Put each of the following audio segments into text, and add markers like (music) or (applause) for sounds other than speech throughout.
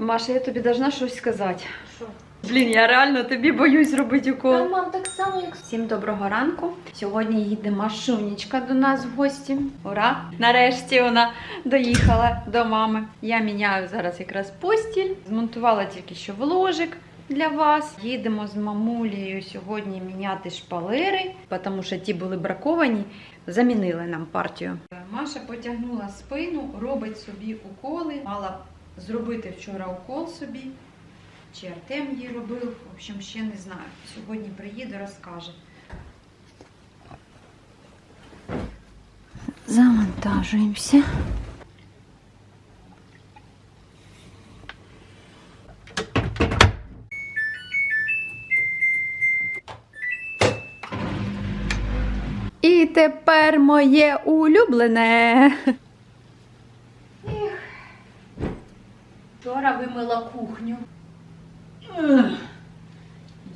Маша, я тобі должна щось сказати. Що? Блін, я реально тобі боюсь робити укол. Та, мам, так само, як Всім доброго ранку. Сьогодні їде Машунечка до нас в гості. Ура! Нарешті вона доїхала до мами. Я міняю зараз якраз постіль. Змонтувала тільки що вложик для вас. Їдемо з мамулею сьогодні міняти шпалери, тому що ті були браковані. Замінили нам партію. Маша потягнула спину, робить собі уколи. Мала зробити вчора укол собі. Чи Артем їй робив, в общем, ще не знаю. Сьогодні приїде, розкаже. Завантажуємося. І тепер моє улюблене. Вчора вимила кухню.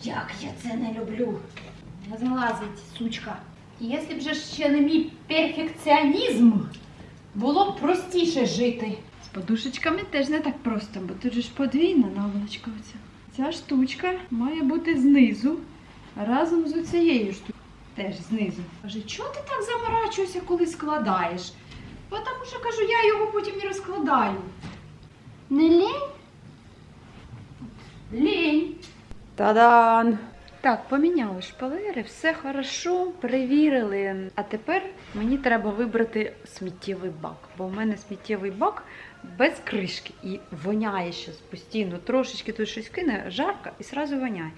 Як я це не люблю. Не залазить, сучка. Якщо б же ще не мій перфекціонізм, було б простіше жити. З подушечками теж не так просто, бо тут же ж подвійна наволочка оця. Ця штучка має бути знизу, разом з оцією штучкою. Теж знизу. Каже, чого ти так заморачуєшся, коли складаєш? Бо Тому що кажу, я його потім і розкладаю. Не лінь? Лінь. Та-дан! Так, поміняли шпалери, все хорошо, перевірили. А тепер мені треба вибрати сміттєвий бак, бо в мене сміттєвий бак без кришки і воняє щось постійно. Трошечки тут щось кине, жарко і одразу воняє.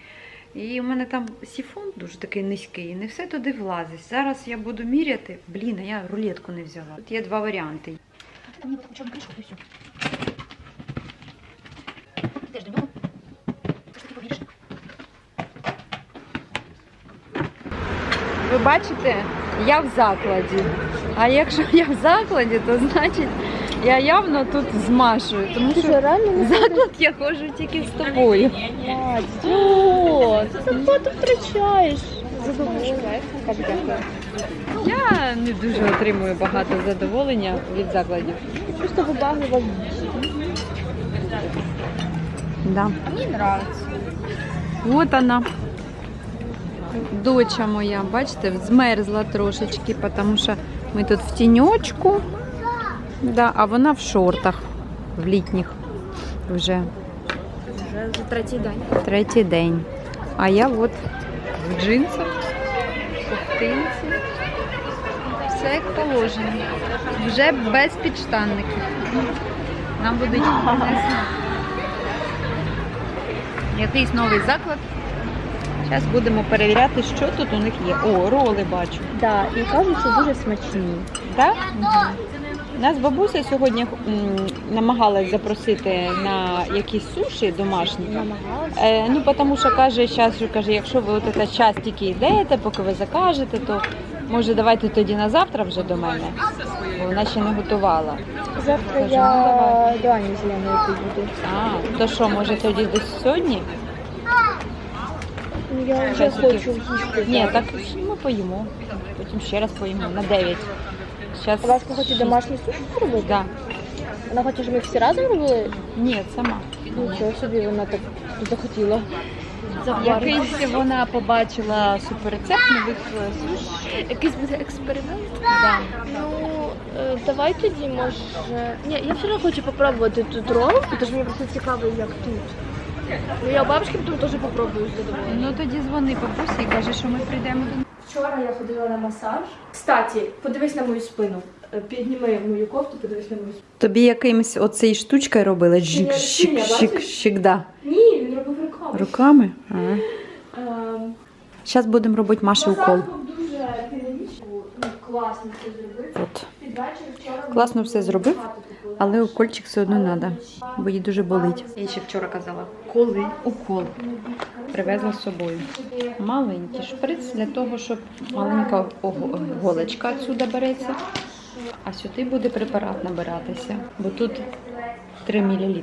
І у мене там сіфон дуже такий низький, і не все туди влазить. Зараз я буду міряти. Блін, а я рулетку не взяла. Тут є два варіанти. Там ничего, крышку, ну. Что ты? Ви бачите, я в закладі. А якщо я в закладі, то значить я явно тут змашую, тому що в заклад я ходжу тільки з тобою. О, ти заботу втрачаєш. Я не дуже отримую багато задоволення від закладів. Просто вибаглива. Да. Мені нравится. От вона. Доча моя, бачите, змерзла трошечки, тому що ми тут в тіньочку, да, а вона в шортах, в літніх вже. Вже за третій день. Третій день. А я от в джинсах, в ковтинці. Все як положено. Вже без підштанників. Нам будуть якийсь новий заклад. Зараз будемо перевіряти, що тут у них є. О, роли бачу. Да, і кажуть, що дуже смачні. Так? Нас бабуся сьогодні м, намагалась запросити на якісь суші домашні. Е, ну, тому що каже, щас, що каже, якщо ви от цей час тільки йдете, поки ви закажете, то може давайте тоді на завтра вже до мене, бо вона ще не готувала. Завтра Кажу, я ну, до Ані Зеленої поїду. А, то що, може тоді десь сьогодні? Ну, я вже хочу їсти. Ні, так ми поїмо. Потім ще раз поїмо на 9. Щас... А Ваша хоче домашній суші зробити? Да. Вона хоче, щоб ми всі разом робили? Ні, сама. Нічого собі, вона так захотіла. Якийсь вона побачила суперрецепт нових е, суш. Якийсь буде експеримент? Да. Ну, е, давай тоді, може. Ні, я все одно хочу попробувати тут рол, тому що мені просто цікаво, як тут. Ну, я у бабушки потім теж попробую з задоволенням. Ну тоді дзвони бабусі і каже, що ми прийдемо до Вчора я ходила на масаж. Кстати, подивись на мою спину. Е, Підніми мою кофту, подивись на мою спину. Тобі якимось оцею штучкою робили? Жик, Ні, шик, синя, шик, бачиш? шик, да. Ні, він робив руками. Руками? А. Ем, Зараз будемо робити Маші укол. Дуже ну, класно все зробив. Класно все зробив. Але укольчик все одно треба, бо їй дуже болить. Я ще вчора казала, коли укол привезла з собою. Маленький шприц для того, щоб маленька голочка відсюди береться, а сюди буде препарат набиратися, бо тут 3 мл.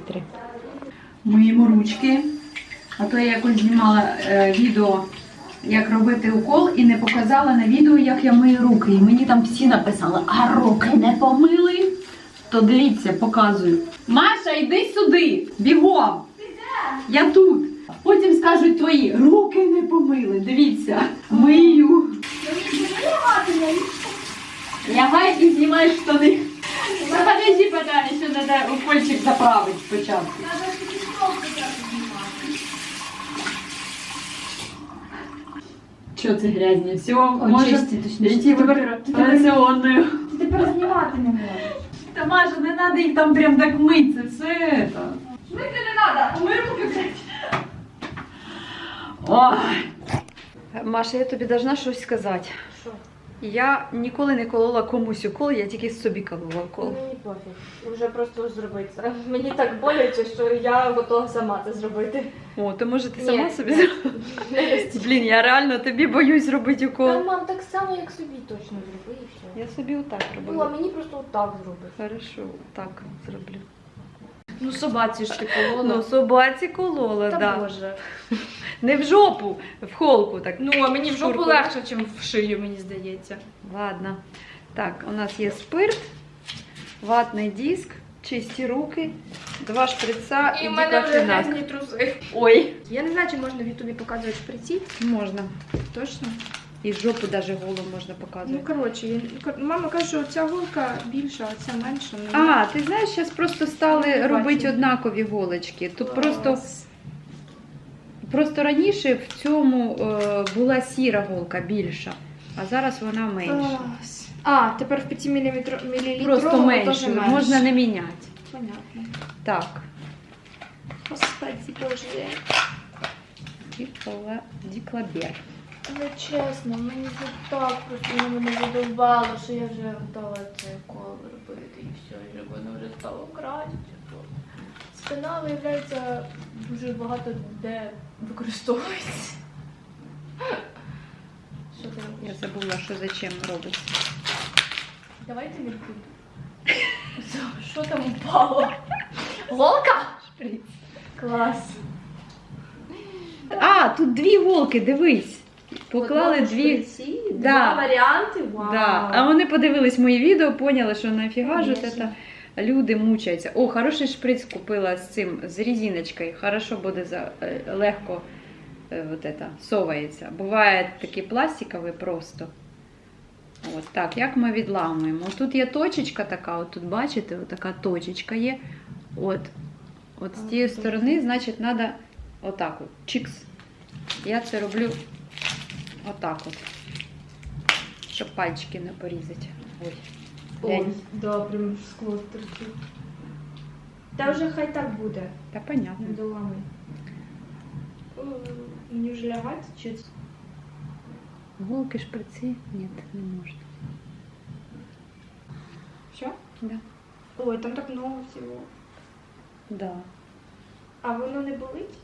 Миємо ручки. А то я якось знімала е, відео, як робити укол, і не показала на відео, як я мию руки. І мені там всі написали, а руки не помили. То дивіться, показую. Маша, йди сюди, бігом. Я тут. Потім скажуть твої руки не помили. Дивіться, мию. Лягай і знімай штани. Подожди, подожди, ще треба укольчик заправити спочатку. Що це грязні? Все, може чисті, точніше. йти Тепер- операціонною. Ти тепер знімати не можеш. Та Маша, не треба їх там прям так мити, це все это. Мити не треба, умий руки, блядь. Ой. Маша, я тобі должна щось сказати. Що? Я ніколи не колола комусь укол, я тільки собі колола укол. Мені пофіг. Вже просто зробити. Мені так боляче, що я готова сама це зробити. О, то може ти Ні. сама собі зробила? Блін, я реально тобі боюсь робити Та, укол. мам, так само, як собі точно зроби і все. Я собі отак Ну, а мені просто отак зроби. Хорошо, так зроблю. Ну, собаці ж ти колола. Ну, собаці колола, Та да. боже. (laughs) Не в жопу, в холку так. Ну, а мені в жопу Шкурку. легше, ніж в шию, мені здається. Ладно. Так, у нас є спирт, ватний диск, чисті руки, два шприца і, І в мене вже грязні труси. Ой, Я не знаю, чи можна в ютубі показувати шприці. можна. Точно? І жопу даже голу можна Ну, коротше, я... мама каже, що ця голка більша, а ця менша. Ну, А, ти знаєш, зараз просто стали робити однакові голочки. Тут просто, просто раніше в цьому е, була сіра голка більша, а зараз вона менша. Клас. А, тепер в 5 мл Просто менше, можна не міняти. Понятно. Так. Господи, боже. Дікла- Діклабер. Але чесно, мені це так просто мене задовбало, що я вже готова цей кол робити і все, і щоб воно вже стало краще. бо Спина, виявляється, дуже багато де використовується. (laughs) Що ти Я забула, що за чим робиться. Давайте відкрити. (laughs) Що там упало? Голка? Шприц. Клас. А, тут дві голки, дивись. Поклали дві. шприці, Да. Два варіанти. Вау. Да. А вони подивились мої відео, поняли, що нафіга ж це. Люди мучаються. О, хороший шприц купила з цим, з резиночкою. Хорошо буде за, е, легко е, вот это, совається. Буває такі пластикові просто. От так, як ми відламуємо. Тут є точечка така, от тут бачите, от така точечка є. От, от з тієї сторони, значить, треба отак от. Чикс. Я це роблю отак от. Щоб пальчики не порізати. Ой. Ой, да, прям скло торчить. Та вже хай так буде. Та понятно. Не доламай. Мені вже лягати чи Голки, шприці? Ні, не можна. що? Да. Ой, там так много всього. Да. А воно не болить?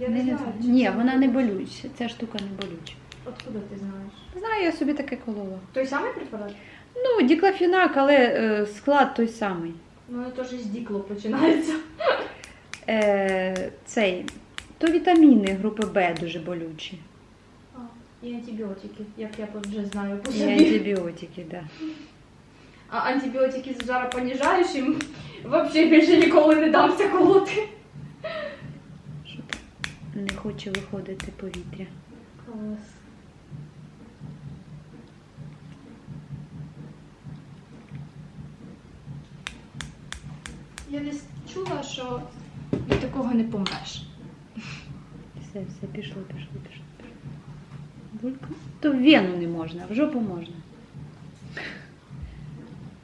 Я Не не, знаю. Ні, вона не болюча. Ця штука не болюча. Откуда ти знаєш? Знаю, я собі таке колола. Той самий препарат? Ну, діклофінак, але е, склад той самий. Ну, теж з дікло починається. Е, цей. То вітаміни групи Б дуже болючі. А, і антибіотики, як я вже знаю по І собі. антибіотики, да. А антибіотики з їм взагалі більше ніколи не дамся колоти. Не хоче виходити повітря. Клас. Я десь чула, що від такого не помреш. Все, все, пішло, пішло, пішло, пішло. Булька. То в вену не можна, в жопу можна.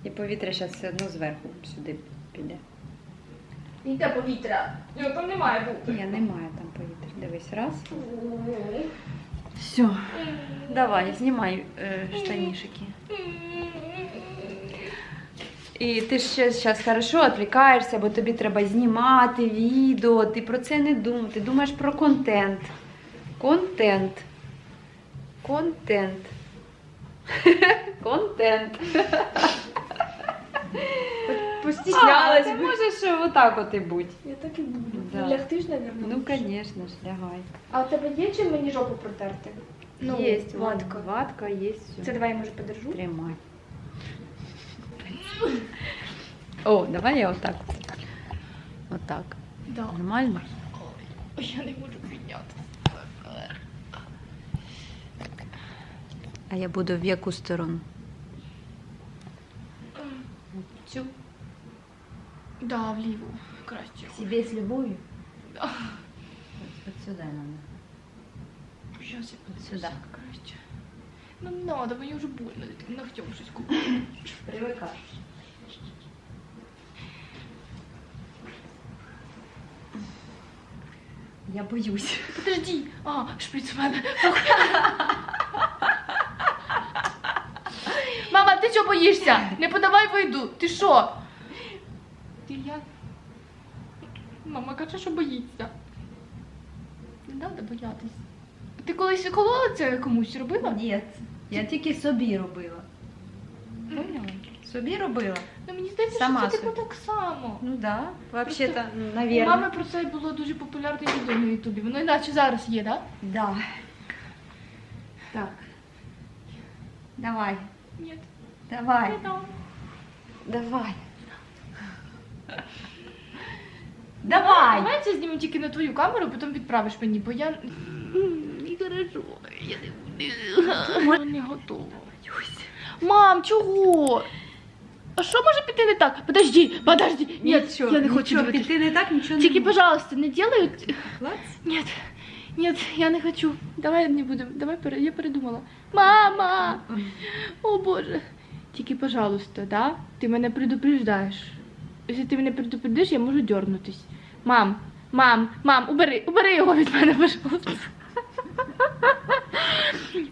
І повітря зараз все одно зверху сюди піде. Йде повітря. Його там немає бути. Ні, немає там повітря. Дивись, раз. Все. Давай, знімай е, штанішики. І ти ще зараз хорошо відвлікаєшся, бо тобі треба знімати відео, ти про це не думаєш, ти думаєш про контент. Контент. Контент. (laughs) Контент. (laughs) А, ти можеш отак от і будь. Я так і буду. Да. Лягти ж, наверное. Ну, звісно ж, лягай. А у тебе є чим мені жопу протерти? Ну, Есть ватка. Ватка есть все. Це давай я може подержу. Тримай. О, давай я отак. Отак. Да. Нормально? Ой, я не можу підняти. А я буду в яку сторону? Цю. Да, вліво. Краще. Себе з любов'ю? Да. От сюди надо. Щас я От сюди. краще. Ну не надо, мені вже больно. Ногтем щось купити. Привикай. Я боюсь. Подожди. А, шприц у мене. Мама, ти чого боїшся? Не подавай вийду. Ти що? Ти я. Мама каже, що боїться. Не треба боятись. Ти колись колола це комусь робила? Ні, я тільки собі робила. Поняла? Собі робила? Здається, Сама що це типу собі. так само. Ну да, вообще-то, У наверное. мами про це було дуже популярне відео на Ютубі. Воно іначе зараз є, так? Да. Так. Давай, Ні. давай, давай. Давай! Давай це знімемо тільки на твою камеру, потім відправиш мені, бо я. Не хорошо, я не буду. не готова. Мам, чого? А що може піти не так? Подожди, подожди. Ні, Нічого, я не хочу нічого, дивитись. піти не так, нічого Тільки, не буде. пожалуйста, не делай. Клац. Нет, нет, я не хочу. Давай не будемо. Давай пере... я передумала. Мама! О Боже. Тільки, пожалуйста, да? Ти мене предупреждаєш. Якщо ти мене предупредиш, я можу дернутись. Мам, мам, мам, убери, убери його від мене, пожалуйста.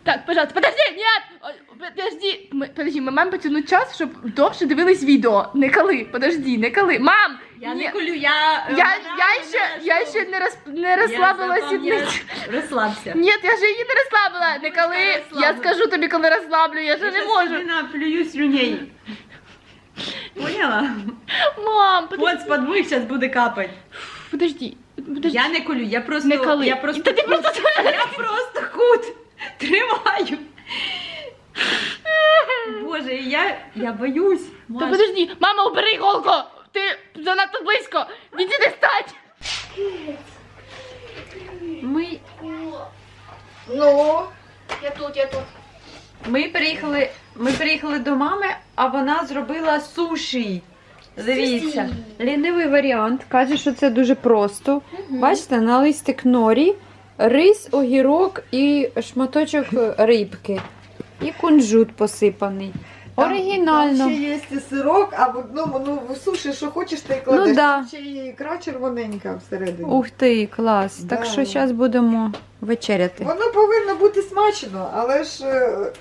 Так, пожалуйста, подожди, нет! Подожди, ми, подожди, ми маємо потягнути час, щоб довше дивились відео. Не коли, подожди, не коли. Мам! Я ні. не кулю, я... Я, я ще, я ще не, роз, не розслабила сідниці. Розслабся. Ні, я же її не розслабила. Не коли. Я розслаблена. скажу тобі, коли розслаблю, я же не можу. наплюю слюней. Поняла? Мам, подожди. От з-под зараз буде капати. Подожди. подожди. Я не колю, я просто... Не коли. Я просто, Та ти просто я просто кут тримаю. Боже, я, я боюсь. Та Маш. подожди, мама, убери іголку! Ти занадто близько! Відійди стать! Ми, Ну, я тут, я тут. ми, приїхали, ми приїхали до мами, а вона зробила суші. Дивіться, лінивий варіант. Каже, що це дуже просто. Бачите, на листик норі, рис, огірок і шматочок рибки. І кунжут посипаний. Оригінально. Там ще є сирок, а в одному, ну, суші, що хочеш, ти кладеш. Ну да. Там ще і ікра червоненька всередині. Ух ти, клас. Так що зараз будемо вечеряти. Воно повинно бути смачно, але ж е,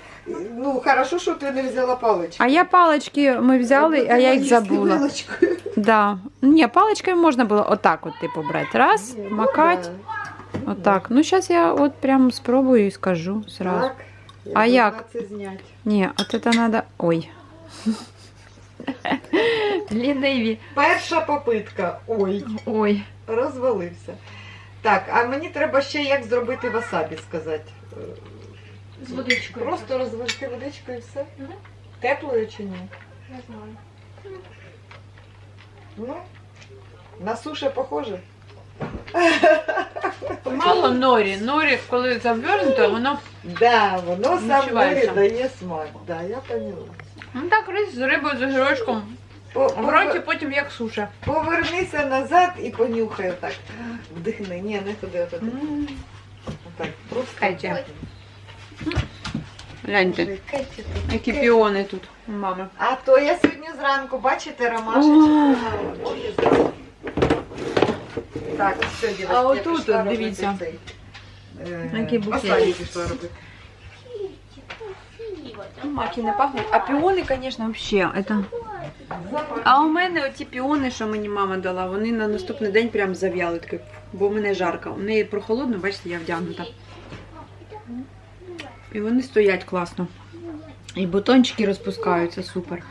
ну, хорошо, що ти не взяла палички. А я палички ми взяли, а я їх забула. Да. Ні, паличкою можна було отак, от, типу, брати. Раз, Ну, да. Отак. Ну, зараз я от прям спробую і скажу зразу. Так. А як? це зняти. Ні, от це треба. Ой. Ліниві. Перша попитка. Ой, Ой. розвалився. Так, а мені треба ще як зробити васабі сказати. З водичкою. Просто розвести водичку і все. Теплою чи ні? Не знаю. Ну, на суше похоже. Мало норі. Норі, коли завернуто, воно. Да, воно сам Відчувається. дає смак. Да, я поняла. Ну так рис з рибою, з огірочком. По- В роті потім як суша. Повернися назад і понюхай так. Вдихни. Ні, не туди, а туди. М. Так, просто. Катя. Гляньте, які піони тут у мами. А то я сьогодні зранку, бачите, О. Так, все, дівчатки, А я отут, пішла робити дивіться. цей, е, Який букет. пішла робити. Маки не пахнуть. А піони, звісно, взагалі. Это... А у мене оті піони, що мені мама дала, вони на наступний день прям зав'яли, таке, бо в мене жарко. У неї прохолодно, бачите, я вдягнута. І вони стоять класно. І бутончики розпускаються, супер.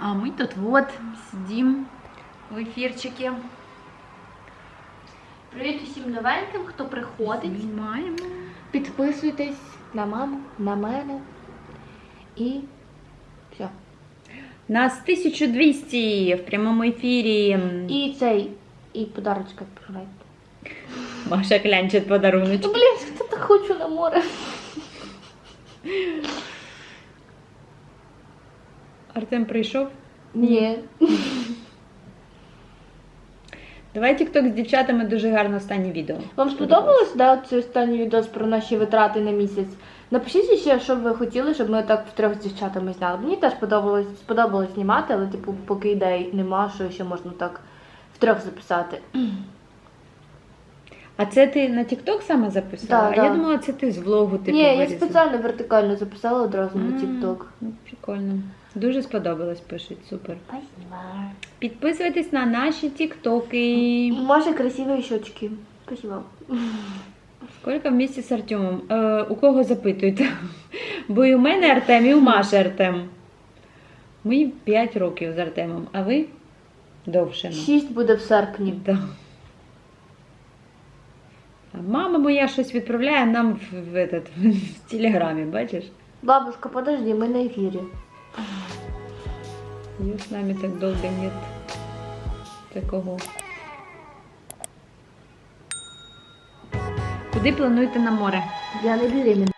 А ми тут от сидимо в ефірчики. Привіт усім новеньким, хто приходить. Знімаємо. Підписуйтесь на маму, на мене. І все. Нас 1200 в прямому ефірі. І цей, і подарочка відправляйте. Маша клянчить подарунок. Ну, блін, хто так хочу на море. Артем прийшов. Ні. Давай тікток з дівчатами дуже гарно останнє відео. Вам сподобалось, да, цей останній відео про наші витрати на місяць? Напишіть ще, що ви хотіли, щоб ми так втрьох з дівчатами зняли. Мені теж сподобалось, сподобалось знімати, але типу, поки ідей нема, що ще можна так втрьох записати. А це ти на тікток саме записала? Да, а я думала, це ти з влогу типу Ні, я вирізала. спеціально вертикально записала одразу на TikTok. ну, Прикольно. Дуже сподобалось, пишуть, супер. Спасибо. Підписуйтесь на наші тіктоки. Маша красивые щечки. Спасибо. Скільки в місті з Артемом? Е, у кого запитуєте? Бо і у мене Артем, і у Маші Артем. Ми 5 років з Артемом, а ви довше. Шість буде в серпні. Да. А мама моя щось відправляє нам в, в, этот, в телеграмі, бачиш? Бабушка, подожди, ми на ефірі. Ее с нами так долго нет. Такого. Куди плануєте на море? Я не беременна.